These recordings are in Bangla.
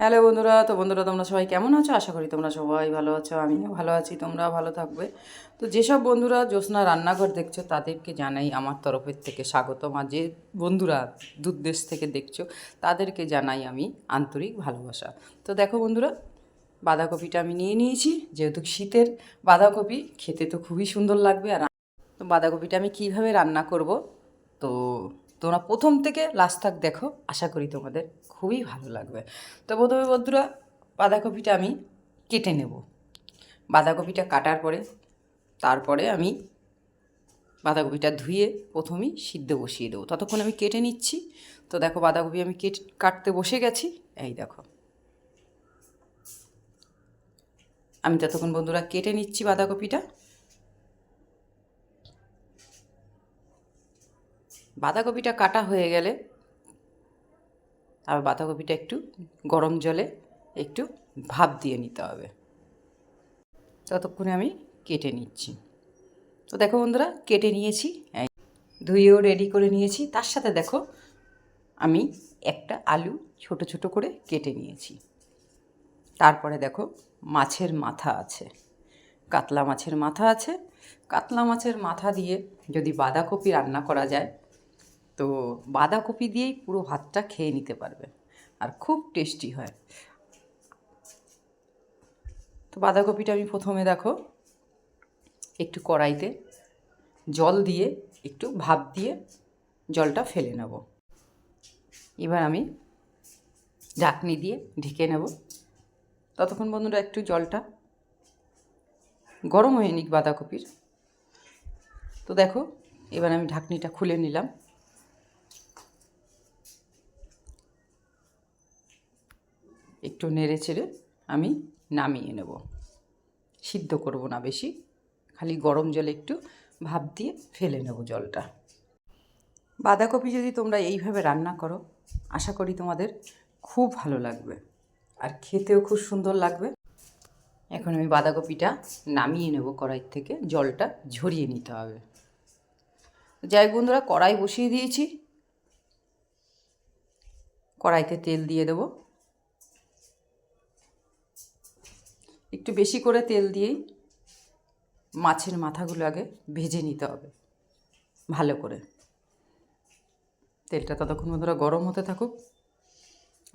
হ্যালো বন্ধুরা, তো বন্ধুরা তোমরা সবাই কেমন আছো? আশা করি তোমরা সবাই ভালো আছো, আমিও ভালো আছি, তোমরা ভালো থাকবে। তো যেসব বন্ধুরা জ্যোৎস্না রান্নাঘর দেখছ, তাদেরকে জানাই আমার তরফের থেকে স্বাগতম। আর যে বন্ধুরা দূর দেশ থেকে দেখছ, তাদেরকে জানাই আমি আন্তরিক ভালোবাসা। তো দেখো বন্ধুরা, বাঁধাকপিটা আমি নিয়ে নিয়েছি, যেহেতু শীতের বাঁধাকপি, খেতে তো খুবই সুন্দর লাগবে। আর তো বাঁধাকপিটা আমি কীভাবে রান্না করব? তো তোমরা প্রথম থেকে লাস্ট থাক দেখো, আশা করি তোমাদের খুবই ভালো লাগবে। তো প্রথমে বন্ধুরা, বাঁধাকপিটা আমি কেটে নেব। বাঁধাকপিটা কাটার পরে, তারপরে আমি বাঁধাকপিটা ধুয়ে প্রথমেই সিদ্ধ বসিয়ে দেবো। ততক্ষণ আমি কেটে নিচ্ছি। তো দেখো, বাঁধাকপি আমি কেটে, কাটতে বসে গেছি। এই দেখো। আমি ততক্ষণ বন্ধুরা কেটে নিচ্ছি বাঁধাকপিটা। বাঁধাকপিটা কাটা হয়ে গেলে তারপর বাঁধাকপিটা একটু গরম জলে একটু ভাপ দিয়ে নিতে হবে। ততক্ষণে আমি কেটে নিচ্ছি। তো দেখো বন্ধুরা, কেটে নিয়েছি। ধুয়েও রেডি করে নিয়েছি। তার সাথে দেখো, আমি একটা আলু ছোট ছোট করে কেটে নিয়েছি। তারপরে দেখো, মাছের মাথা আছে। কাতলা মাছের মাথা আছে। কাতলা মাছের মাথা দিয়ে যদি বাঁধাকপি রান্না করা যায় তো বাঁধাকপি দিয়েই পুরো ভাতটা খেয়ে নিতে পারবে। আর খুব টেস্টি হয়। তো বাঁধাকপিটা আমি প্রথমে দেখো, একটু কড়াইতে জল দিয়ে, একটু ভাপ দিয়ে জলটা ফেলে নেব। এবার আমি ঢাকনি দিয়ে ঢেকে নেব। ততক্ষণ বন্ধুরা একটু জলটা গরম হয়ে নিক বাঁধাকপির। তো দেখো, এবার আমি ঢাকনিটা খুলে নিলাম। একটু নেড়ে চেড়ে আমি নামিয়ে নেব। সিদ্ধ করব না বেশি, খালি গরম জলে একটু ভাপ দিয়ে ফেলে নেব জলটা। বাঁধাকপি যদি তোমরা এইভাবে রান্না করো, আশা করি তোমাদের খুব ভালো লাগবে আর খেতেও খুব সুন্দর লাগবে। এখন আমি বাঁধাকপিটা নামিয়ে নেব কড়াই থেকে, জলটা ঝরিয়ে নিতে হবে। যাই বন্ধুরা, কড়াই বসিয়ে দিয়েছি। কড়াইতে তেল দিয়ে দেবো। একটু বেশি করে তেল দিয়েই মাছের মাথাগুলো আগে ভেজে নিতে হবে, ভালো করে। তেলটা ততক্ষণ বন্ধুরা গরম হতে থাকুক।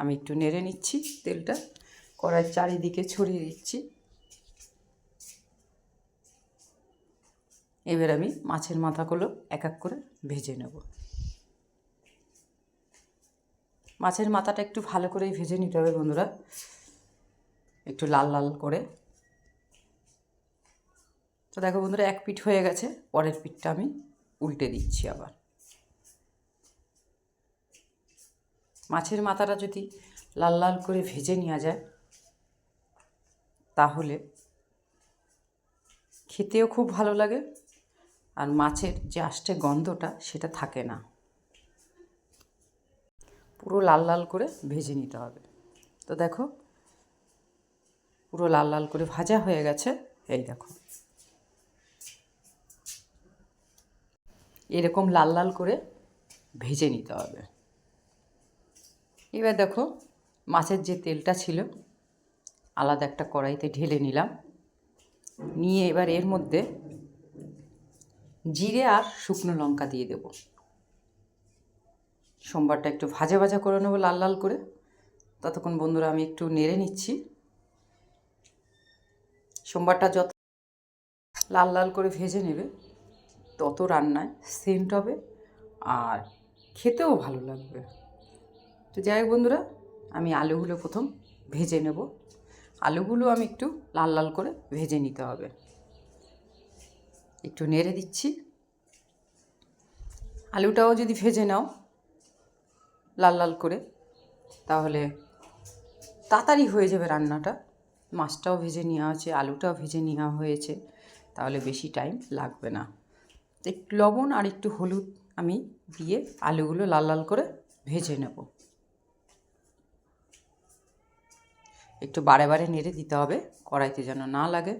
আমি একটু নেড়ে নিচ্ছি তেলটা, কড়াইয়ের চারিদিকে ছড়িয়ে দিচ্ছি। এবার আমি মাছের মাথাগুলো এক এক করে ভেজে নেব। মাছের মাথাটা একটু ভালো করেই ভেজে নিতে হবে বন্ধুরা। একটু লাল লাল করে। তো দেখো বন্ধুরা, এক পিঠ হয়ে গেছে, পরের পিঠটা আমি উল্টে দিচ্ছি আবার। মাছের মাথাটা যদি লাল লাল করে ভেজে নেওয়া যায়, তাহলে খেতেও খুব ভালো লাগে আর মাছের যে আষ্টে গন্ধটা সেটা থাকে না। পুরো লাল লাল করে ভেজে নিতে হবে। তো দেখো পুরো লাল লাল করে ভাজা হয়ে গেছে। এই দেখো। এরকম লাল লাল করে ভেজে নিতে হবে। এবার দেখো, মাছের যে তেলটা ছিল, আলাদা একটা কড়াইতে ঢেলে নিলাম। নিয়ে এবার এর মধ্যে জিরে আর শুকনো লঙ্কা দিয়ে দেব। সোমবারটা একটু ভাজা ভাজা করে নেব লাল লাল করে। ততক্ষণ বন্ধুরা আমি একটু নেড়ে নিচ্ছি। সোমবারটা যত লাল লাল করে ভেজে নেবে, তত রান্নায় সেন্ট হবে আর খেতেও ভালো লাগবে। তো যাই হোক বন্ধুরা, আমি আলুগুলো প্রথম ভেজে নেব। আলুগুলো আমি একটু লাল লাল করে ভেজে নিতে হবে। একটু নেড়ে দিচ্ছি। আলুটাও যদি ভেজে নাও লাল লাল করে, তাহলে তাড়াতাড়ি হয়ে যাবে রান্নাটা। মাছটাও ভেজে নেওয়া আছে আলুটাও ভেজে নেওয়া হয়েছে, তাহলে বেশি টাইম লাগবে না। একটু লবণ আর একটু হলুদ আমি দিয়ে আলুগুলো লাল লাল করে ভেজে নেব। একটু বারে বারে নেড়ে দিতে হবে, কড়াইতে যেন না লাগে।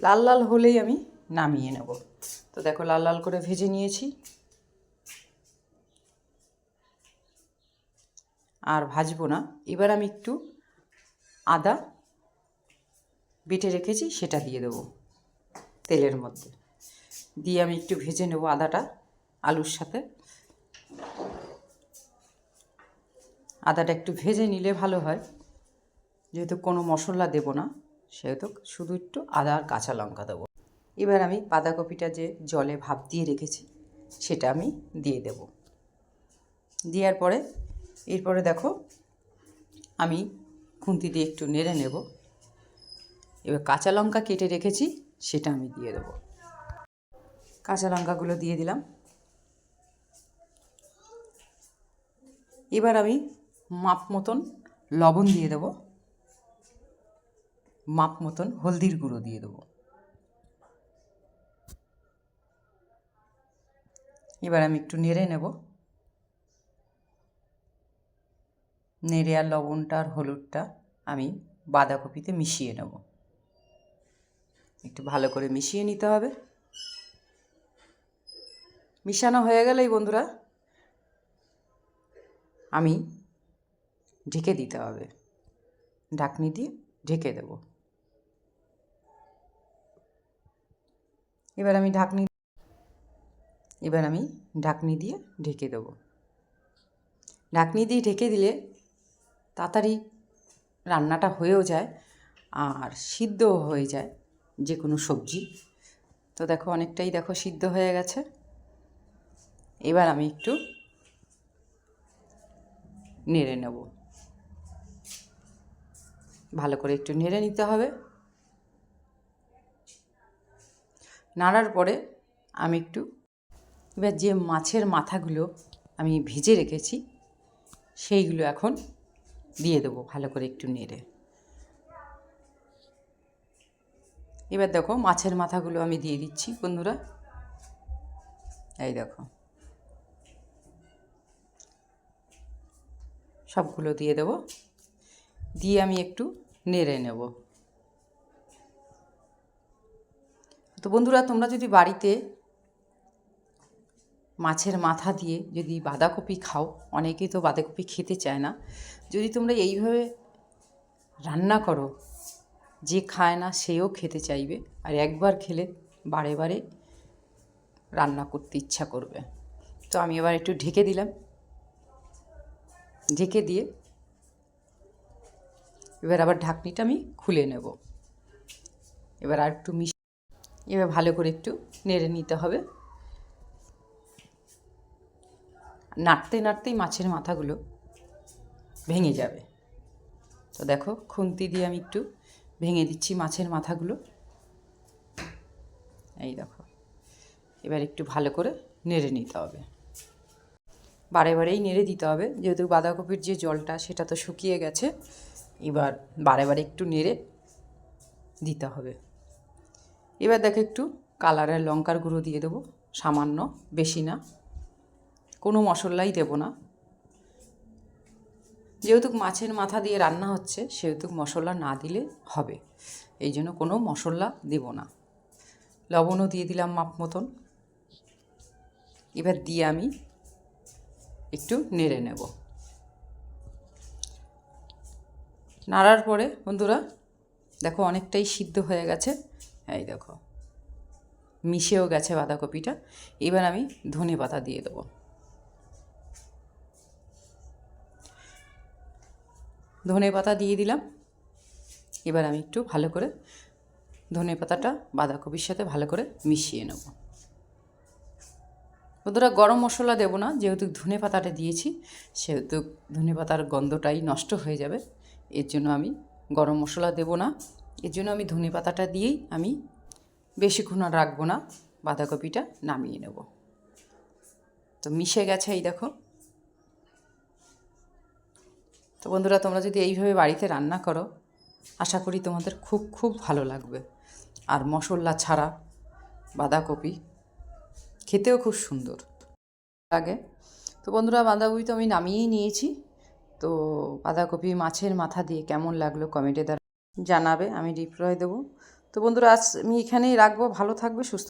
লাল লাল হলেই আমি নামিয়ে নেব। তো দেখো লাল লাল করে ভেজে নিয়েছি। আর ভাজবো না। এবার আমি একটু আদা বেটে রেখেছি, সেটা দিয়ে দেবো তেলের মধ্যে। দিয়ে আমি একটু ভেজে নেব আদাটা, আলুর সাথে। আদাটা একটু ভেজে নিলে ভালো হয়। যেহেতু কোনো মশলা দেব না, সেহেতু শুধু একটু আদা আর কাঁচা লঙ্কা দেবো। এবার আমি বাঁধাকপিটা যে জলে ভাপ দিয়ে রেখেছি, সেটা আমি দিয়ে দেব। দেওয়ার পরে এরপরে দেখো, আমি খুন্তি দিয়ে একটু নেড়ে নেব। এবার কাঁচা লঙ্কা কেটে রেখেছি, সেটা আমি দিয়ে দেবো। কাঁচা লঙ্কাগুলো দিয়ে দিলাম। এবার আমি মাপ মতন লবণ দিয়ে দেবো। মাপ মতন হলদির গুঁড়ো দিয়ে দেবো। এবার আমি একটু নেড়ে নেব। নেড়ে আর লবণটা আর হলুদটা আমি বাঁধাকপিতে মিশিয়ে নেব। একটু ভালো করে মিশিয়ে নিতে হবে। মিশানো হয়ে গেলেই বন্ধুরা আমি ঢেকে দিতে হবে। ঢাকনি দিয়ে ঢেকে দেব। এবার আমি ঢাকনি এবার আমি ঢাকনি দিয়ে ঢেকে দেব। ঢাকনি দিয়ে ঢেকে দিলে তাড়াতাড়ি রান্নাটা হয়েও যায় আর সিদ্ধও হয়ে যায় যে কোনো সবজি। তো দেখো অনেকটাই দেখো সিদ্ধ হয়ে গেছে। এবার আমি একটু নেড়ে নেব। ভালো করে একটু নেড়ে নিতে হবে। নাড়ার পরে আমি একটু এবার যে মাছের মাথাগুলো আমি ভেজে রেখেছি সেইগুলো এখন দিয়ে দেবো, ভালো করে একটু নেড়ে। এবার দেখো মাছের মাথাগুলো আমি দিয়ে দিচ্ছি, বন্ধুরা। এই দেখো। সবগুলো দিয়ে দেব। দিয়ে আমি একটু নেড়ে নেব। তো বন্ধুরা, তোমরা যদি বাড়িতে মাছের মাথা দিয়ে যদি বাঁধাকপি খাও, অনেকেই তো বাঁধাকপি খেতে চায় না। যদি তোমরা এইভাবে রান্না করো, যে খায় না সেও খেতে চাইবে আর একবার খেলে বারে বারে রান্না করতে ইচ্ছা করবে। তো আমি এবার একটু ঢেকে দিলাম। ঢেকে দিয়ে এবার আবার ঢাকনিটা আমি খুলে নেব। এবার আর একটু মিশ এবার ভালো করে একটু নেড়ে নিতে হবে। নাড়তে নাড়তেই মাছের মাথাগুলো ভেঙে যাবে। তো দেখো, খুন্তি দিয়ে আমি একটু ভেঙে দিচ্ছি মাছের মাথাগুলো। এই দেখো, এবার একটু ভালো করে নেড়ে নিতে হবে। বারে বারেই নেড়ে দিতে হবে, যেহেতু বাঁধাকপির যে জলটা সেটা তো শুকিয়ে গেছে, এবার বারে বারে একটু নেড়ে দিতে হবে। এবার দেখো একটু কালারের লঙ্কার গুঁড়ো দিয়ে দেবো, সামান্য, বেশি না। কোনো মশলাই দেব না। যেহেতু মাছের মাথা দিয়ে রান্না হচ্ছে, সেহেতু মশলা না দিলে হবে। এই জন্য কোনো মশলা দেব না। লবণও দিয়ে দিলাম মাপ মতন। এবার দিয়ে আমি একটু নেড়ে নেব। নাড়ার পরে বন্ধুরা, দেখো অনেকটাই সিদ্ধ হয়ে গেছে। এই দেখো, মিশেও গেছে বাঁধাকপিটা। এবার আমি ধনে পাতা দিয়ে দেবো। ধনে পাতা দিয়ে দিলাম। এবার আমি একটু ভালো করে ধনে পাতাটা বাঁধাকপির সাথে ভালো করে মিশিয়ে নেব। বন্ধুরা, গরম মশলা দেবো না, যেহেতু ধনে পাতাটা দিয়েছি, সেহেতু ধনে পাতার গন্ধটাই নষ্ট হয়ে যাবে। এর জন্য আমি গরম মশলা দেব না। এর জন্য আমি ধনে পাতাটা দিয়েই আমি বেশিক্ষণ আর রাখব না, বাঁধাকপিটা নামিয়ে নেব। তো মিশে গেছে এই দেখো। তো বন্ধুরা, তোমরা যদি এইভাবে বাড়িতে রান্না করো, আশা করি তোমাদের খুব খুব ভালো লাগবে। আর মশলা ছাড়া বাঁধাকপি খেতেও খুব সুন্দর লাগে। তো বন্ধুরা, বাঁধাকপি তো আমি নামিয়েই নিয়েছি। তো বাঁধাকপি মাছের মাথা দিয়ে কেমন লাগল কমেন্টে দ্বারা জানাবে, আমি রিপ্লাই দেবো। তো বন্ধুরা, আজ আমি এখানেই রাখব। ভালো থাকবে, সুস্থ